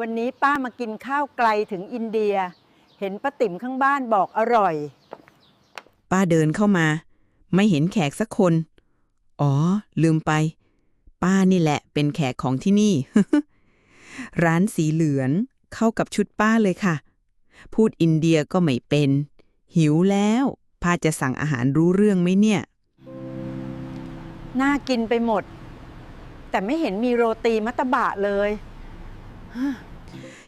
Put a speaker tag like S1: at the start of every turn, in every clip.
S1: วันนี้ป้ามากินข้าวไกลถึงอินเดีย เห็นป้าติ๋มข้างบ้านบอกอร่อย
S2: ป้าเดินเข้ามา ไม่เห็นแขกสักคน อ๋อ ลืมไป ป้านี่แหละเป็นแขกของที่นี่ ร้านสีเหลืองเข้ากับชุดป้าเลยค่ะ พูดอินเดียก็ไม่เป็น หิวแล้วป้าจะสั่งอาหารรู้เรื่องไหมเนี่ย
S1: น่ากินไปหมด แต่ไม่เห็นมีโรตีมัตตบะเลย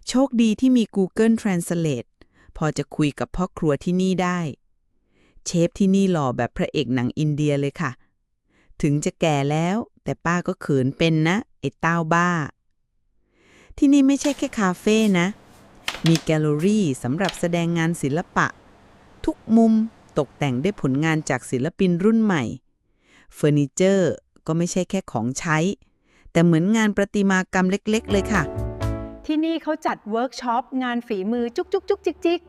S2: โชคดีที่มี Google Translate พอจะคุยกับพ่อครัวที่นี่ได้ เชฟที่นี่หล่อแบบพระเอกหนังอินเดียเลยค่ะ ถึงจะแก่แล้ว แต่ป้าก็เขินเป็นนะ ไอ้เต้าบ้า ที่นี่ไม่ใช่แค่คาเฟ่นะ มีแกลเลอรี่สำหรับแสดงงานศิลปะ ทุกมุมตกแต่งด้วยผลงานจากศิลปินรุ่นใหม่ เฟอร์นิเจอร์ก็ไม่ใช่แค่ของใช้ แต่เหมือนงานประติมากรรมเล็ก ๆ เลยค่ะ
S1: ที่นี่เขาจัดเวิร์กช็อปงานฝีมือจุกจุกจุกจิกจิก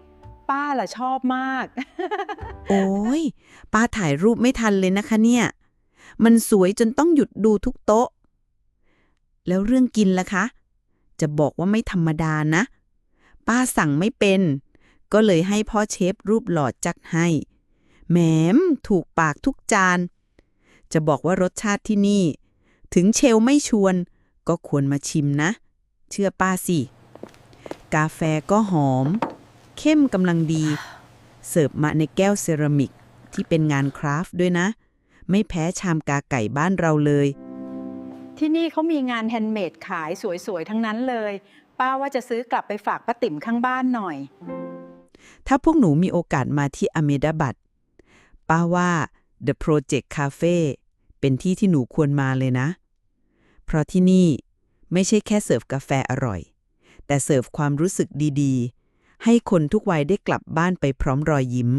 S1: ป้าล่ะชอบมาก
S2: โอ้ยป้าถ่ายรูปไม่ทันเลยนะคะเนี่ย มันสวยจนต้องหยุดดูทุกโต๊ะ แล้วเรื่องกินล่ะคะ จะบอกว่าไม่ธรรมดานะ ป้าสั่งไม่เป็น ก็เลยให้พ่อเชฟรูปหล่อจัดให้แหมมถูกปากทุกจาน จะบอกว่ารสชาติที่นี่ ถึงเชลไม่ชวน ก็ควรมาชิมนะ เชื่อป้าสิ กาแฟก็หอม เข้มกำลังดี เสิร์ฟมาในแก้วเซรามิกที่เป็นงานคราฟต์ด้วยนะ ไม่แพ้ชามกาไก่บ้านเราเลย
S1: ที่นี่เขามีงานแฮนด์เมดขายสวยๆ ทั้งนั้นเลย ป้าว่าจะซื้อกลับไปฝากป้าติ๋มข้างบ้านหน่อย
S2: ถ้าพวกหนูมีโอกาสมาที่อเมดาบัตป้าว่า The Project Cafe เป็นที่ที่หนูควรมาเลยนะ เพราะที่นี่ ไม่ใช่แค่เสิร์ฟกาแฟอร่อย แต่เสิร์ฟความรู้สึกดีๆ ให้คนทุกวัยได้กลับบ้านไปพร้อมรอยยิ้ม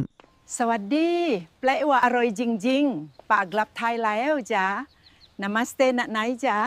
S1: สวัสดีแปลว่าอร่อยจริง ๆ ปากกลับไทยแล้วจ้ะนามาสเตนะไหนจ้ะ